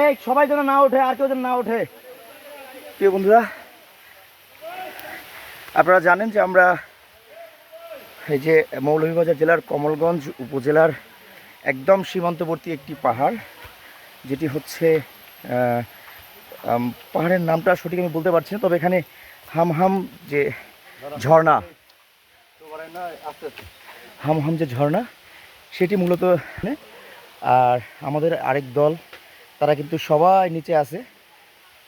এই সবাই যেন না ওঠে আর কেউ যেন না ওঠে। প্রিয় বন্ধুরা আপনারা জানেন যে আমরা এই যে মৌলভীবাজার জেলার কমলগঞ্জ উপজেলার একদম সীমান্তবর্তী একটি পাহাড় যেটি হচ্ছে পাহাড়ের নামটা সঠিক আমি বলতে পারছি না তবে এখানে হাম হাম যে ঝর্ণা হাম হাম যে ঝর্ণা সেটি মূলত। আর আমাদের আরেক দল তারা কিন্তু সবাই নিচে আছে।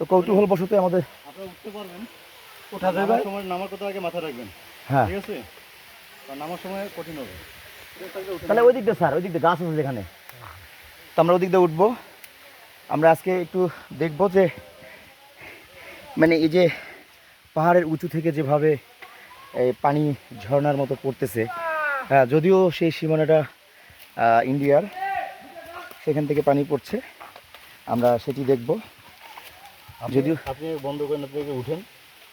তো কৌতূহল বশত আমাদের আপনারা উঠতে পারবেন। ওঠা যাবে? সময় নামার কথা আগে মাথায় রাখবেন। হ্যাঁ। ঠিক আছে? নামার সময় কঠিন হবে। তাহলে ওই দিক দিয়ে স্যার ওই দিক দিয়ে গাছ আছে যেখানে। তো আমরা ওই দিক দিয়ে উঠবো। আমরা আজকে একটু দেখব যে মানে এই যে পাহাড়ের উঁচু থেকে যেভাবে এই পানি ঝর্ণার মতো পড়তেছে। হ্যাঁ যদিও সেই সীমানাটা ইন্ডিয়ার। সেখান থেকে পানি পড়ছে। আমরা সেটি দেখব। যদিও আপনি বন্ধ করেন আপনি আগে উঠেন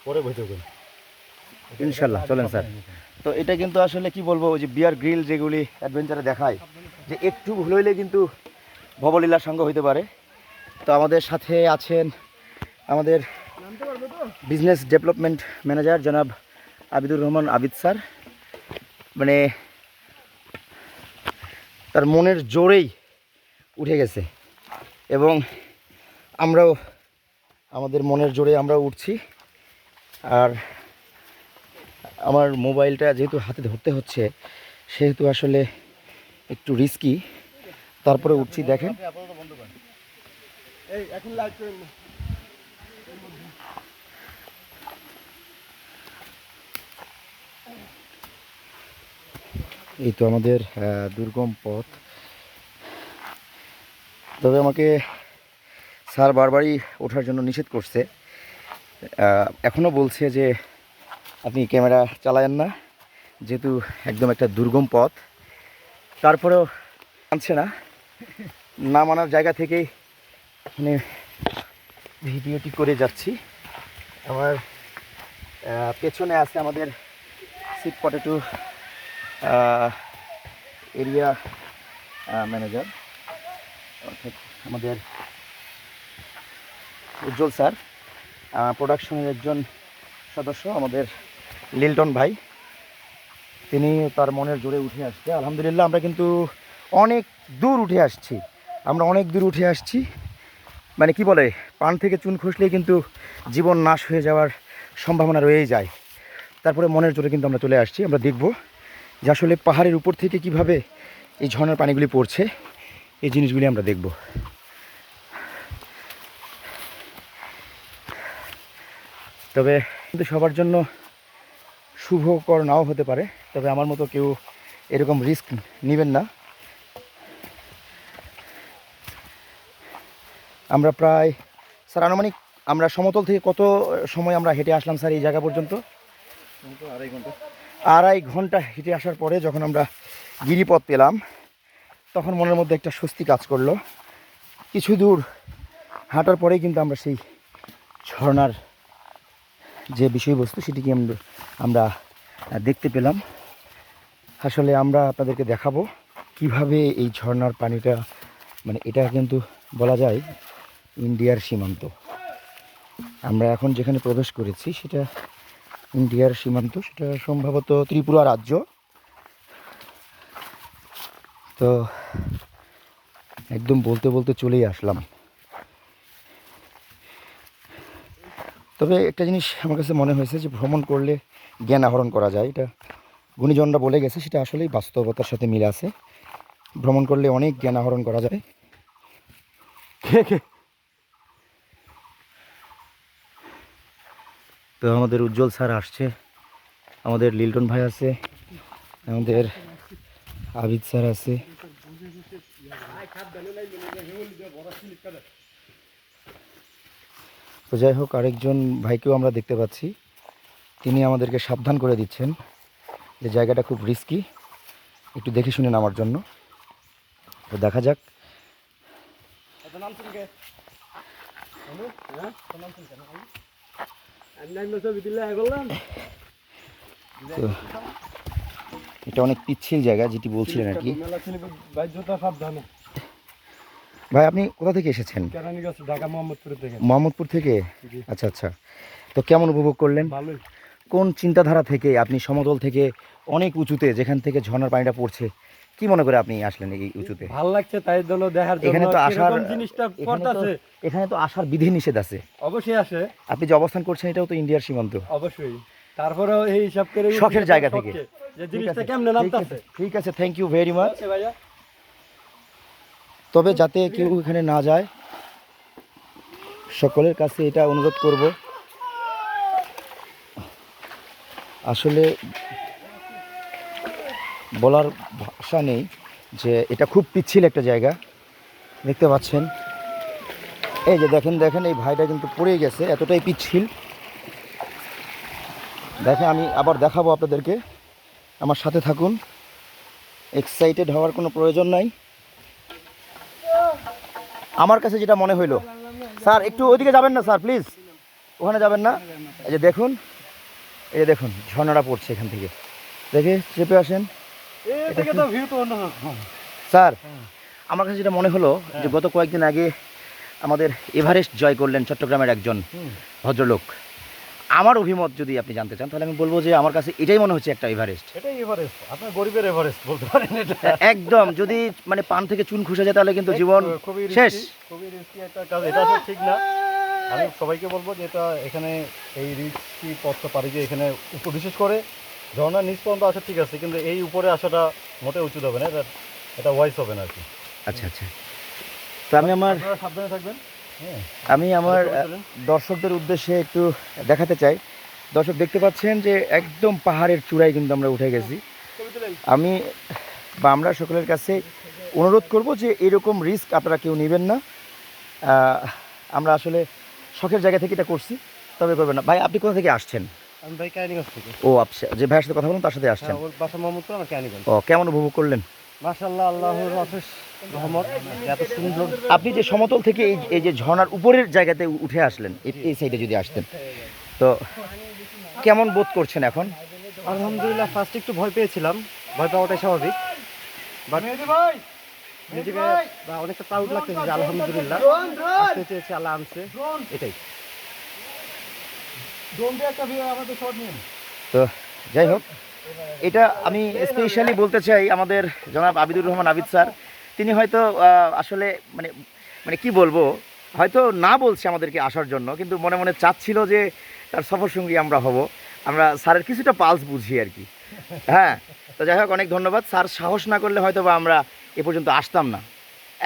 পরে বসে উঠেন ইনশাল্লাহ চলেন স্যার। তো এটা কিন্তু আসলে কি বলব ওই যে বিয়ার গ্রিল যেগুলি অ্যাডভেঞ্চারে দেখায় যে একটু ভুল হইলে কিন্তু ভবলীলার সঙ্গ হইতে পারে। তো আমাদের সাথে আছেন আমাদের বিজনেস ডেভেলপমেন্ট ম্যানেজার জনাব আবিদুর রহমান আবিদ স্যার। মানে তার মনের জোরেই উঠে গেছে। এবং আমরাও আমাদের মনের জোরে আমরাও উঠছি। আর আমার মোবাইলটা যেহেতু হাতে ধরতে হচ্ছে সেহেতু আসলে একটু রিস্কি তারপরে উঠছি দেখেন। এই তো আমাদের দুর্গম পথ। তবে আমাকে স্যার বারবারই ওঠার জন্য নিষেধ করছে। এখনও বলছে যে আপনি ক্যামেরা চালায়েন না, যেহেতু একদম একটা দুর্গম পথ। তারপরেও মানছে না। না মানার জায়গা থেকেই মানে ভিডিওটি করে যাচ্ছি। আমার পেছনে আছে আমাদের সিট পটেটো এরিয়া ম্যানেজার অর্থাৎ আমাদের উজ্জ্বল স্যার প্রোডাকশনের একজন সদস্য আমাদের লিলটন ভাই। তিনি তার মনের জোরে উঠে আসছে। আলহামদুলিল্লাহ, আমরা কিন্তু অনেক দূর উঠে আসছি। আমরা অনেক দূর উঠে আসছি। মানে কি বলে, পান থেকে চুন খসলেই কিন্তু জীবন নাশ হয়ে যাওয়ার সম্ভাবনা রয়েই যায়। তারপরে মনের জোরে কিন্তু আমরা চলে আসছি। আমরা দেখব যে আসলে পাহাড়ের উপর থেকে কীভাবে এই ঝর্ণার পানিগুলি পড়ছে। এই জিনিসগুলি আমরা দেখব। তবে কিন্তু সবার জন্য শুভকর নাও হতে পারে তবে আমার মতো কেউ এরকম রিস্ক নেবেন না। আমরা প্রায় স্যার আনুমানিক আমরা সমতল থেকে কত সময় আমরা হেঁটে আসলাম স্যার এই জায়গা পর্যন্ত? আড়াই ঘণ্টা। আড়াই ঘণ্টা হেঁটে আসার পরে যখন আমরা গিরিপথ পেলাম তখন মনের মধ্যে একটা স্বস্তি কাজ করল। কিছু দূর হাঁটার পরেই কিন্তু আমরা সেই ঝর্ণার যে বিষয়বস্তু সেটিকে আমরা দেখতে পেলাম। আসলে আমরা আপনাদেরকে দেখাবো কীভাবে এই ঝর্ণার পানিটা মানে এটা কিন্তু বলা যায় ইন্ডিয়ার সীমান্ত। আমরা এখন যেখানে প্রবেশ করেছি সেটা ইন্ডিয়ার সীমান্ত, সেটা সম্ভবত ত্রিপুরা রাজ্য। তো একদম বলতে বলতে চলেই আসলাম। তবে একটা জিনিস আমার কাছে মনে হয়েছে যে ভ্রমণ করলে জ্ঞান আহরণ করা যায়। এটা গুণীজনরা বলে গেছে, সেটা আসলেই বাস্তবতার সাথে মিলে আছে। ভ্রমণ করলে অনেক জ্ঞান আহরণ করা যায়। তো আমাদের উজ্জ্বল স্যার আসছে, আমাদের লিলটন ভাই আছে, আমাদের আবিদ স্যার আছে। তো যাই হোক আরেকজন ভাইকেও আমরা দেখতে পাচ্ছি। তিনি আমাদেরকে সাবধান করে দিচ্ছেন যে জায়গাটা খুব রিস্কি একটু দেখে শুনে নামার জন্য। তো দেখা যাক। তো এটা অনেক পিচ্ছিল জায়গা যেটি বলছিলেন আর কি। ভাই আপনি কোথা থেকে এসেছেন? মোহাম্মদপুর থেকে। আচ্ছা আচ্ছা। তো কেমন উপভোগ করলেন? কোন চিন্তাধারা থেকে আপনি সমতল থেকে অনেক উঁচুতে যেখান থেকে ঝর্ণার পানিটা পড়ছে কি মনে করে আপনি আসলেন এই উঁচুতে? ভালো লাগছে তাই জন্য দেখার এখানে তো আসার জিনিসটা এখানে তো পড়তাছে? এখানে তো আসার বিধি নিষেধ আছে। অবশ্যই আসে আপনি যে অবস্থান করছেন এটাও তো ইন্ডিয়ার সীমান্ত। অবশ্যই। তারপরেও এই হিসাব করে শখের জায়গা থেকে। ঠিক আছে, থ্যাংক ইউ ভেরি মাচ তবে যাতে কেউ এখানে না যায় সকলের কাছে এটা অনুরোধ করব। আসলে বলার ভাষা নেই যে এটা খুব পিচ্ছিল একটা জায়গা দেখতে পাচ্ছেন। এই যে দেখেন দেখেন এই ভাইটা কিন্তু পড়ে গেছে এতটাই পিচ্ছিল। দেখেন আমি আবার দেখাবো আপনাদেরকে। আমার সাথে থাকুন। এক্সাইটেড হওয়ার কোনো প্রয়োজন নাই। আমার কাছে যেটা মনে হইল স্যার একটু ওইদিকে যাবেন না স্যার প্লিজ ওখানে যাবেন না? এই যে দেখুন এই যে দেখুন ঝর্ণাটা পড়ছে এখান থেকে। দেখে চেপে আসেন। অন্যরকম স্যার আমার কাছে যেটা মনে হলো যে গত কয়েকদিন আগে আমাদের এভারেস্ট জয় করলেন চট্টগ্রামের একজন ভদ্রলোক। আমার অভিমত যদি আপনি জানতে চান তাহলে আমি বলব যে আমার কাছে এটাই মনে হচ্ছে একটা এভারেস্ট এটাই এভারেস্ট আপনার গরিবের এভারেস্ট বলতে পারেন এটা। একদম। যদি মানে পান থেকে চুন খুশে যায় তাহলে কিন্তু জীবন শেষ। খুবই রিস্কি একটা কাজ। এটা ঠিক না। আমি সবাইকে বলব যে এটা এখানে এই রিস্কি পথটা পারি যে এখানে বিশেষ করে ঝর্ণার নিচ পর্যন্ত আসা ঠিক আছে কিন্তু এই উপরে আসাটা মোটে উচিত হবে না। এটা এটা ওয়াইস হবে না আর কি। আচ্ছা আচ্ছা। তো আমি আমার সাবধানে থাকবেন। আমি আমার। দর্শকদের উদ্দেশ্যে একটু দেখাতে চাই। দর্শক দেখতে পাচ্ছেন যে একদম পাহাড়ের চূড়ায় কিন্তু আমরা উঠে গেছি। আমি বা আমরা সকলের কাছে অনুরোধ করব যে এরকম রিস্ক আপনারা কেউ নেবেন না। আমরা আসলে শখের জায়গা থেকে এটা করছি তবে করবেন না। ভাই আপনি কোথা থেকে আসছেন? আমি ভাই থেকে। ও আচ্ছা। যে ভাইয়ের সাথে কথা বলুন তার সাথে আসছেন। হ্যাঁ বাসা মোহাম্মদপুর আমার ক্যানিগঞ্জ ও কেমন উপভোগ করলেন? মাশাল্লাহ আল্লাহর অশেষ রহমত। এত সুন্দর। আপনি যে সমতল থেকে এই এই যে ঝর্ণার উপরের জায়গাতে উঠে আসলেন এই- এই সাইডে যদি আসতেন। তো কেমন বোধ করছেন এখন? আলহামদুলিল্লাহ ফার্স্ট একটু ভয় পেয়েছিলাম। ভয় পাওয়াটাই স্বাভাবিক। বাট নিজেকে অনেকটা প্রাউড লাগতেছে যে আলহামদুলিল্লাহ আসতে চেয়েছে আল্লাহ আনছে। এটাই। তো যাই হোক এটা আমি স্পেশালি বলতে চাই আমাদের জনাব আবিদুর রহমান আবিদ স্যার। তিনি হয়তো আসলে মানে মানে কি বলব, হয়তো না বলছে আমাদেরকে আসার জন্য, কিন্তু মনে মনে চাচ্ছিল যে তার সফর সঙ্গী আমরা হব। আমরা স্যারের কিছুটা পালস বুঝি আর কি। হ্যাঁ তো যাই হোক, অনেক ধন্যবাদ। স্যার সাহস না করলে হয়তো বা আমরা এ পর্যন্ত আসতাম না।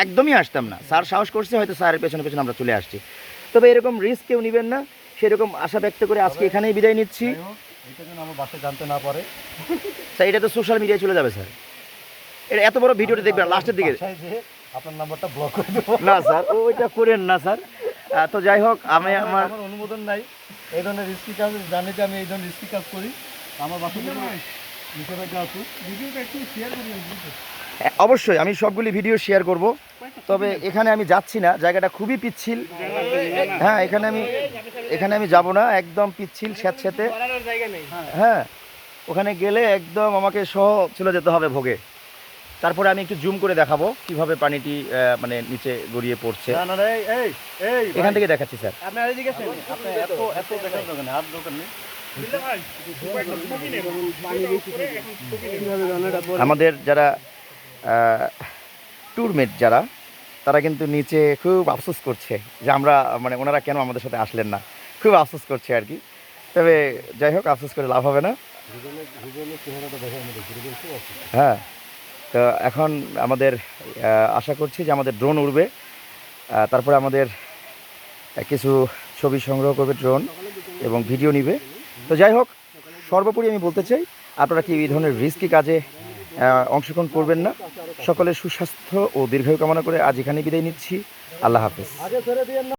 একদমই আসতাম না। স্যার সাহস করছে, হয়তো স্যারের পেছনে পেছনে আমরা চলে আসছি। তবে এরকম রিস্ক কেউ নেবেন না। সেরকম আশা ব্যক্ত করে আজকে এখানেই বিদায় নিচ্ছি। এটা যেন আমার বাচ্চা জানতে না পারে। স্যার এটা তো সোশ্যাল মিডিয়ায় চলে যাবে স্যার। এটা এত বড় ভিডিওটা দেখবেন লাস্টের দিকে। আপনার নাম্বারটা ব্লক করে দেবো। না স্যার ওইটা করেন না স্যার। তো যাই হোক আমি আমার আমার অনুমোদন নাই। এই ধরনের রিস্কি কাজ জানি যে আমি এই ধরনের রিস্কি কাজ করি। আমার বাচ্চা নিষেধাজ্ঞা আছে ভিডিওটা একটু শেয়ার করি হ্যাঁ, অবশ্যই আমি সবগুলি ভিডিও শেয়ার করব তবে এখানে আমি যাচ্ছি না জায়গাটা খুবই পিচ্ছিল হ্যাঁ এখানে আমি এখানে আমি যাব না একদম পিচ্ছিল স্যাঁতস্যাঁতে হ্যাঁ ওখানে গেলে একদম আমাকে সহ চলে যেতে হবে ভোগে তারপরে আমি একটু জুম করে দেখাবো কীভাবে পানিটি মানে নিচে গড়িয়ে পড়ছে না না না, এই এই এই এখান থেকে দেখাচ্ছি স্যার আমাদের যারা ট্যুরমেট যারা, তারা কিন্তু নিচে খুব আফসোস করছে যে আমরা মানে ওনারা কেন আমাদের সাথে আসলেন না। খুব আফসোস করছে আর কি। তবে যাই হোক, আফসোস করে লাভ হবে না। হ্যাঁ তো এখন আমাদের আশা করছি যে আমাদের ড্রোন উড়বে। তারপরে আমাদের কিছু ছবি সংগ্রহ করবে ড্রোন এবং ভিডিও নিবে। তো যাই হোক, সর্বোপরি আমি বলতে চাই, আপনারা কি এই ধরনের রিস্কি কাজে অংশগ্রহণ করবেন না। সকলের সুস্বাস্থ্য ও দীর্ঘায়ু কামনা করে আজ এখানে বিদায় নিচ্ছি। আল্লাহ হাফেজ।